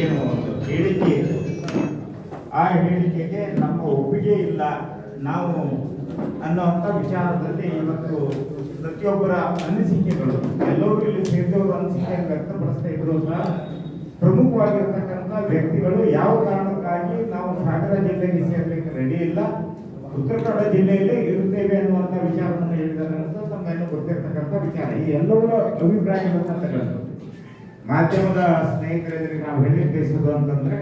ಏನು ಒಂದು ಹೇಳಿಕೆ ಇದೆ. ಆ ಹೇಳಿಕೆಗೆ ನಮ್ಮ ಒಪ್ಪಿಗೆ ಇಲ್ಲ, ನಾವು ಅನ್ನೋಂಥ ವಿಚಾರದಲ್ಲಿ ಇವತ್ತು ಪ್ರತಿಯೊಬ್ಬರ ಅನಿಸಿಕೆಗಳು, ಎಲ್ಲರೂ ಇಲ್ಲಿ ಸೇರಿದವರು ಅನಿಸಿಕೆಯನ್ನು ವ್ಯಕ್ತಪಡಿಸ್ತಾ ಇದ್ರು ಸಹ, ಪ್ರಮುಖವಾಗಿರ್ತಕ್ಕಂಥ ವ್ಯಕ್ತಿಗಳು ಯಾವ ಕಾರಣಕ್ಕಾಗಿ ನಾವು ಸಾಗರ ಜಿಲ್ಲೆಗೆ ಸೇರ್ಲಿಕ್ಕೆ ರೆಡಿ ಇಲ್ಲ, ಉತ್ತರ ಕನ್ನಡ ಜಿಲ್ಲೆಯಲ್ಲಿ ಇರುತ್ತೇವೆ ಅನ್ನುವಂಥ ವಿಚಾರವನ್ನು ಹೇಳಿದ್ದಾರೆ ಅಂತ ತಮ್ಮೆಲ್ಲ ಗೊತ್ತಿರ್ತಕ್ಕಂಥ ವಿಚಾರ. ಈ ಎಲ್ಲವರ ಅಭಿಪ್ರಾಯಗಳನ್ನು ತಗೊಂಡು ಮಾಧ್ಯಮದ ಸ್ನೇಹಿತರಿಗೆ ನಾವು ಹೇಳಿ ಬಯಸೋದು ಅಂತಂದ್ರೆ,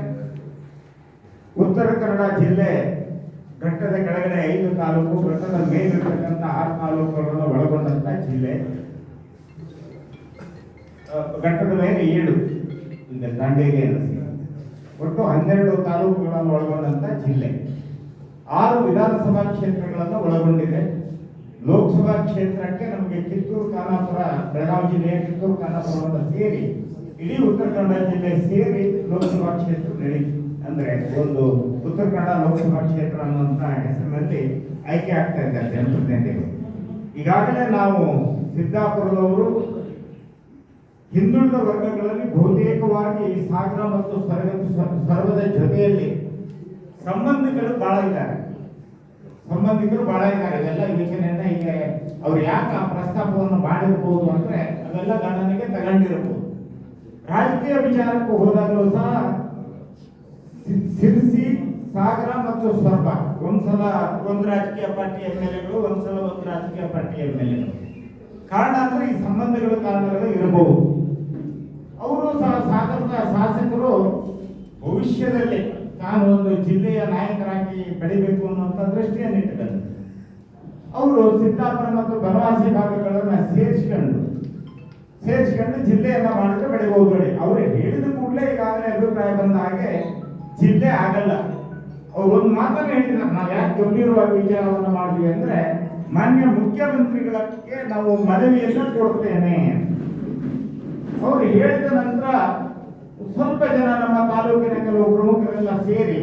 ಉತ್ತರ ಕನ್ನಡ ಜಿಲ್ಲೆ ಘಟ್ಟದ ಕೆಳಗಡೆ ಐದು ತಾಲೂಕು ಘಟ್ಟದ ಮೇಲಿರ್ತಕ್ಕಂಥ ಆರು ತಾಲೂಕುಗಳನ್ನು ಒಳಗೊಂಡಂತ ಜಿಲ್ಲೆ. ಘಟ್ಟದ ಮೇಲೆ ಏಳು ದಾಂಡೇಲಿ ಒಟ್ಟು ಹನ್ನೆರಡು ತಾಲೂಕುಗಳನ್ನು ಒಳಗೊಂಡಂತ ಜಿಲ್ಲೆ. ಆರು ವಿಧಾನಸಭಾ ಕ್ಷೇತ್ರಗಳನ್ನು ಒಳಗೊಂಡಿದೆ. ಲೋಕಸಭಾ ಕ್ಷೇತ್ರಕ್ಕೆ ನಮಗೆ ಕಿತ್ತೂರು, ಖಾನಾಪುರ, ಬೆಳಗಾವಿ ಜಿಲ್ಲೆಯ ಕಿತ್ತೂರು ಖಾನಾಪುರವನ್ನು ಸೇರಿ ಇಡೀ ಉತ್ತರ ಕನ್ನಡ ಜಿಲ್ಲೆ ಸೇರಿ ಲೋಕಸಭಾ ಕ್ಷೇತ್ರ ನಡೀತು ಅಂದ್ರೆ ಒಂದು ಉತ್ತರ ಕನ್ನಡ ಲೋಕಸಭಾ ಕ್ಷೇತ್ರ ಅನ್ನುವಂತ ಹೆಸರಿನಲ್ಲಿ ಆಯ್ಕೆ ಆಗ್ತಾ ಇದ್ದಾರೆ ಜನಪ್ರತಿನಿಧಿಗಳು. ಈಗಾಗಲೇ ನಾವು ಸಿದ್ದಾಪುರದವರು, ಹಿಂದುಳಿದ ವರ್ಗಗಳಲ್ಲಿ ಬಹುತೇಕವಾಗಿ ಸಾಗರ ಮತ್ತು ಸರ್ವ ಸರ್ವದ ಜೊತೆಯಲ್ಲಿ ಸಂಬಂಧಿಕರು ಬಹಳ ಇದ್ದಾರೆ. ಸಂಬಂಧಿಕರು ಬಹಳ ಇದ್ದಾರೆ. ಅದೆಲ್ಲ ಯೋಚನೆಯನ್ನ ಈಗ ಅವ್ರು ಯಾಕೆ ಆ ಪ್ರಸ್ತಾಪವನ್ನು ಮಾಡಿರ್ಬೋದು ಅಂದ್ರೆ ಅವೆಲ್ಲ ಗಣನೆಗೆ ತಗೊಂಡಿರ್ಬೋದು. ರಾಜಕೀಯ ವಿಚಾರಕ್ಕೆ ಹೋದಾಗಲೂ ಸಹ ಸಿರ್ಸಿ, ಸಾಗರ ಮತ್ತು ಸ್ವರ್ಪ ಒಂದ್ಸಲ ಒಂದು ರಾಜಕೀಯ ಪಾರ್ಟಿ ಎಂ ಎಲ್ ಎಗಳು, ಒಂದ್ಸಲ ಒಂದು ರಾಜಕೀಯ ಪಾರ್ಟಿ ಎಂ ಎಲ್ ಎಗಳು. ಕಾರಣ ಅಂದ್ರೆ ಈ ಸಂಬಂಧಗಳ ಕಾರಣಗಳು ಇರಬಹುದು. ಅವರು ಸಹ ಸಾಗರದ ಶಾಸಕರು ಭವಿಷ್ಯದಲ್ಲಿ ತಾನು ಒಂದು ಜಿಲ್ಲೆಯ ನಾಯಕರಾಗಿ ಬೆಳಿಬೇಕು ಅನ್ನುವಂಥ ದೃಷ್ಟಿಯನ್ನು ಇಟ್ಟುಕೊಂಡು ಅವರು ಸಿದ್ದಾಪುರ ಮತ್ತು ಬನವಾಸಿ ಭಾಗಗಳನ್ನ ಸೇರಿಸ್ಕೊಂಡು ಸೇರಿಸ್ಕೊಂಡು ಜಿಲ್ಲೆಯನ್ನ ಮಾಡಿದ್ರೆ ಬೆಳಿಬಹುದು ಹೇಳಿ ಅವರು ಹೇಳಿದ ಕೂಡಲೇ ಈಗಾಗಲೇ ಅಭಿಪ್ರಾಯ ಬಂದ ಹಾಗೆ ಜಿಲ್ಲೆ ಆಗಲ್ಲ. ಅವ್ರು ಒಂದು ಮಾತನ್ನು ಹೇಳಿದ್ರು, ನಾವು ಯಾಕೆ ಗಂಭೀರವಾಗಿ ವಿಚಾರವನ್ನು ಮಾಡಿದ್ವಿ ಅಂದ್ರೆ ಮಾನ್ಯ ಮುಖ್ಯಮಂತ್ರಿಗಳಕ್ಕೆ ನಾವು ಮನವಿಯನ್ನು ಕೊಡ್ತೇನೆ ಅವರು ಹೇಳಿದ ನಂತರ ಸ್ವಲ್ಪ ಜನ ನಮ್ಮ ತಾಲೂಕಿನ ಕೆಲವು ಪ್ರಮುಖರೆಲ್ಲ ಸೇರಿ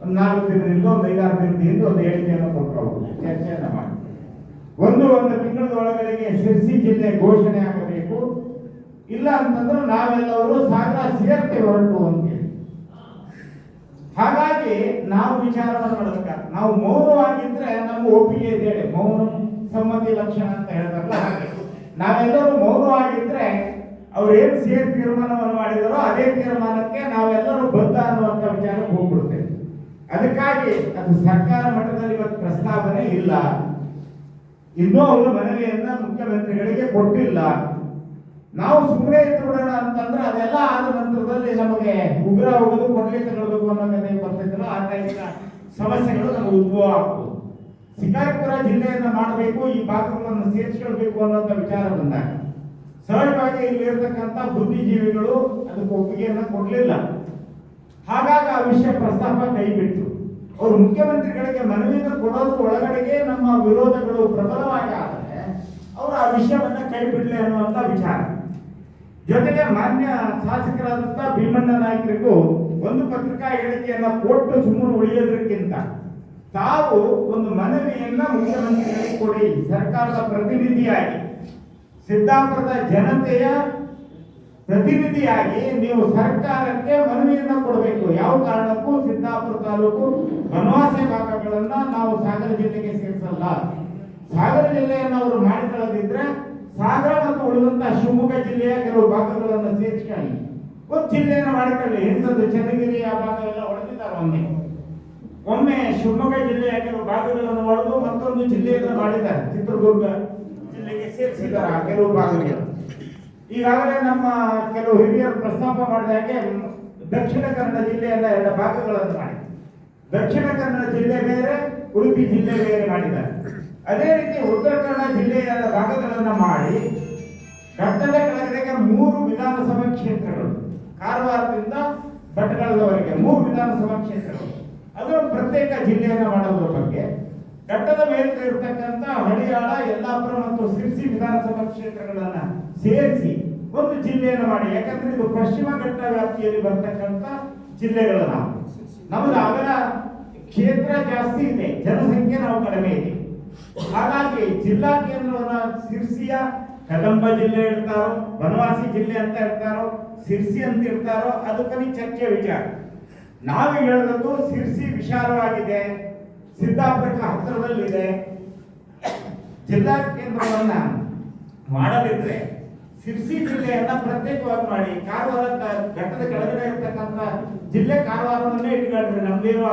ಒಂದು ನಾಲ್ಕು ದಿನದಿಂದ ಒಂದು ಐದಾರು ದಿನದಿಂದ ಒಂದು ಹೇಳಿಕೆಯನ್ನು ಕೊಟ್ಟರು ಚರ್ಚೆಯನ್ನು ಮಾಡಿ. ಒಂದು ಒಂದು ತಿಂಗಳ ಒಳಗಡೆಗೆ ಜಿಲ್ಲೆ ಘೋಷಣೆ ಆಗಬೇಕು. ಇಲ್ಲ ಅಂತಂದ್ರೆ ನಾವೆಲ್ಲವರು ಸಾಗರ ಸೇರ್ತೇವೆ ಹೊರಟು ಅಂತೇಳಿ ಹಾಗಾಗಿ ನಾವು ವಿಚಾರವನ್ನು ಮಾಡಬೇಕಾಗ ನಾವು ಮೌನವಾಗಿದ್ರೆ ನಮ್ಮ ಒಪ್ಪಿಗೆ ಇದೆ. ಮೌನ ಸಮ್ಮತಿ ಲಕ್ಷಣ ಅಂತ ಹೇಳ್ತಾರಲ್ಲ ಹಾಗೆ. ನಾವೆಲ್ಲರೂ ಮೌನವಾಗಿದ್ರೆ ಅವ್ರು ಏನ್ ಸೇರಿ ತೀರ್ಮಾನವನ್ನು ಮಾಡಿದಾರೋ ಅದೇ ತೀರ್ಮಾನಕ್ಕೆ ನಾವೆಲ್ಲರೂ ಬದ್ಧ ಅನ್ನುವಂಥ ವಿಚಾರಕ್ಕೆ ಹೋಗ್ಬಿಡ್ತೇವೆ. ಅದಕ್ಕಾಗಿ ಅದು ಸರ್ಕಾರ ಮಟ್ಟದಲ್ಲಿ ಇವತ್ತು ಪ್ರಸ್ತಾವನೆ ಇಲ್ಲ. ಇನ್ನೂ ಅವರು ಮನವಿಯನ್ನ ಮುಖ್ಯಮಂತ್ರಿಗಳಿಗೆ ಕೊಟ್ಟಿಲ್ಲ. ನಾವು ಸುಮ್ಮನೆ ಇದ್ಬಿಡೋಣ ಅಂತಂದ್ರೆ ಅದೆಲ್ಲ ಆದ ನಂತರದಲ್ಲಿ ನಮಗೆ ಉಗ್ರ ಹೋಗೋದು ಕೊಡ್ಲೇ ತಗೊಳ್ಬೇಕು ಅನ್ನೋ ಕಥೆ ಬರ್ತಿದ್ರು ಆ ಟೈಪ್ನ ಸಮಸ್ಯೆಗಳು ನಮಗೆ ಉದ್ಭವ ಆಗ್ಬೋದು. ಶಿಕಾರಿಪುರ ಜಿಲ್ಲೆಯನ್ನು ಮಾಡಬೇಕು, ಈ ಭಾಗಗಳನ್ನು ಸೇರಿಸ್ಕೊಳ್ಬೇಕು ಅನ್ನೋಂಥ ವಿಚಾರ ಬಂದಾಗ ಸಹಜವಾಗಿ ಇಲ್ಲಿರ್ತಕ್ಕಂಥ ಬುದ್ಧಿಜೀವಿಗಳು ಅದಕ್ಕೆ ಒಪ್ಪಿಗೆಯನ್ನ ಕೊಡಲಿಲ್ಲ. ಹಾಗಾಗಿ ಆ ವಿಷಯ ಪ್ರಸ್ತಾಪ ಕೈ ಬಿಟ್ಟು ಅವರು ಮುಖ್ಯಮಂತ್ರಿಗಳಿಗೆ ಮನವಿಯನ್ನು ಕೊಡೋದ್ರ ಒಳಗಡೆಗೆ ನಮ್ಮ ವಿರೋಧಗಳು ಪ್ರಬಲವಾಗಿ ಆದರೆ ಅವರು ಆ ವಿಷಯವನ್ನ ಕೈ ಬಿಡಲಿ ಅನ್ನುವಂಥ ವಿಚಾರ. ಜೊತೆಗೆ ಮಾನ್ಯ ಶಾಸಕರಾದಂಥ ಭೀಮಣ್ಣ ನಾಯಕರಿಗೂ ಒಂದು ಪತ್ರಿಕಾ ಹೇಳಿಕೆಯನ್ನ ಕೊಟ್ಟು ಸುಮ್ಮನೆ ಉಳಿಯೋದಕ್ಕಿಂತ ತಾವು ಒಂದು ಮನವಿಯನ್ನ ಮುಖ್ಯಮಂತ್ರಿಗಳಿಗೆ ಕೊಡಿ. ಸರ್ಕಾರದ ಪ್ರತಿನಿಧಿಯಾಗಿ ಸಿದ್ದಾಪುರದ ಜನತೆಯ ಪ್ರತಿನಿಧಿಯಾಗಿ ನೀವು ಸರ್ಕಾರಕ್ಕೆ ಮನವಿಯನ್ನ ಕೊಡಬೇಕು. ಯಾವ ಕಾರಣಕ್ಕೂ ಸಿದ್ದಾಪುರ ತಾಲೂಕು ವನವಾಸಿ ಭಾಗಗಳನ್ನ ನಾವು ಸಾಗರ ಜಿಲ್ಲೆಗೆ ಸೇರಿಸಲ್ಲ. ಸಾಗರ ಜಿಲ್ಲೆಯನ್ನು ಅವರು ಮಾಡಿಕೊಳ್ಳದಿದ್ರೆ ಸಾಗರ ಮತ್ತು ಉಳಿದಂತ ಶಿವಮೊಗ್ಗ ಜಿಲ್ಲೆಯ ಕೆಲವು ಭಾಗಗಳನ್ನು ಸೇರಿಸ್ಕೊಳ್ಳಿ. ಒಂದು ಜಿಲ್ಲೆಯನ್ನು ಮಾಡಿಕೊಳ್ಳಿ. ಎಂಥದ್ದು ಚನ್ನಗಿರಿ, ಆ ಭಾಗ ಎಲ್ಲ ಹೊಡೆದಿದ್ದಾರೆ ಒಮ್ಮೆ. ಒಮ್ಮೆ ಶಿವಮೊಗ್ಗ ಜಿಲ್ಲೆಯ ಕೆಲವು ಭಾಗಗಳನ್ನು ಹೊಡೆದು ಮತ್ತೊಂದು ಜಿಲ್ಲೆಯನ್ನು ಮಾಡಿದ್ದಾರೆ. ಚಿತ್ರದುರ್ಗ ಜಿಲ್ಲೆಗೆ ಸೇರಿಸಿದ್ದಾರೆ ಆ ಕೆಲವು ಭಾಗಗಳು ಈಗಾಗಲೇ ನಮ್ಮ ಕೆಲವು ಹಿರಿಯರು ಪ್ರಸ್ತಾಪ ಮಾಡಿದ ಹಾಗೆ ದಕ್ಷಿಣ ಕನ್ನಡ ಜಿಲ್ಲೆಯನ್ನ ಎರಡು ಭಾಗಗಳನ್ನು ಮಾಡಿ ದಕ್ಷಿಣ ಕನ್ನಡ ಜಿಲ್ಲೆ ಬೇರೆ, ಉಡುಪಿ ಜಿಲ್ಲೆ ಬೇರೆ ಮಾಡಿದ್ದಾರೆ. ಅದೇ ರೀತಿ ಉತ್ತರ ಕನ್ನಡ ಜಿಲ್ಲೆಯ ಭಾಗಗಳನ್ನು ಮಾಡಿ ಘಟ್ಟದ ಕೆಳಗಡೆಗೆ ಮೂರು ವಿಧಾನಸಭಾ ಕ್ಷೇತ್ರಗಳು, ಕಾರವಾರದಿಂದ ಭಟ್ಕಳದವರೆಗೆ ಮೂರು ವಿಧಾನಸಭಾ ಕ್ಷೇತ್ರಗಳು. ಅದು ಪ್ರತ್ಯೇಕ ಜಿಲ್ಲೆಯನ್ನ ಮಾಡೋದ್ರ ಬಗ್ಗೆ. ಘಟ್ಟದ ಮೇಲೆ ಇರತಕ್ಕಂತ ಹಳಿಯಾಳ, ಯಲ್ಲಾಪುರ ಮತ್ತು ಸಿರ್ಸಿ ವಿಧಾನಸಭಾ ಕ್ಷೇತ್ರಗಳನ್ನ ಸೇರಿಸಿ ಒಂದು ಜಿಲ್ಲೆಯನ್ನು ಮಾಡಿ. ಯಾಕಂದ್ರೆ ಇದು ಪಶ್ಚಿಮ ಘಟ್ಟ ವ್ಯಾಪ್ತಿಯಲ್ಲಿ ಬರ್ತಕ್ಕಂತ ಜಿಲ್ಲೆಗಳನ್ನ. ನಮ್ದು ಅಗಲ ಕ್ಷೇತ್ರ ಜಾಸ್ತಿ ಇದೆ. ಜನಸಂಖ್ಯೆ ನಾವು ಕಡಿಮೆ ಇದೆ. ಹಾಗಾಗಿ ಜಿಲ್ಲಾ ಕೇಂದ್ರವನ್ನ ಸಿರ್ಸಿಯ ಕದಂಬ ಜಿಲ್ಲೆ ಇರ್ತಾರೋ ಬನವಾಸಿ ಜಿಲ್ಲೆ ಅಂತ ಇರ್ತಾರೋ ಸಿರ್ಸಿ ಅಂತ ಇರ್ತಾರೋ ಅದಕ್ಕನಿ ಚರ್ಚೆ ವಿಚಾರ. ನಾವು ಹೇಳೋದು ಸಿರ್ಸಿ ವಿಶಾಲವಾಗಿದೆ, ಸಿದ್ದಾಪುರಕ್ಕೆ ಹತ್ತಿರದಲ್ಲಿದೆ. ಜಿಲ್ಲಾ ಕೇಂದ್ರವನ್ನ ಮಾಡದಿದ್ರೆ ಸಿರ್ಸಿ ಜಿಲ್ಲೆಯನ್ನ ಪ್ರತ್ಯೇಕವಾಗಿ ಮಾಡಿ, ಕಾರವಾರ ಘಟ್ಟದ ಕೆಳಗಡೆ ಇರ್ತಕ್ಕಂಥ ಜಿಲ್ಲೆ ಕಾರವಾರವನ್ನೇ ಇಟ್ಕೊಂಡ್ರೆ ನಮ್ದೇನು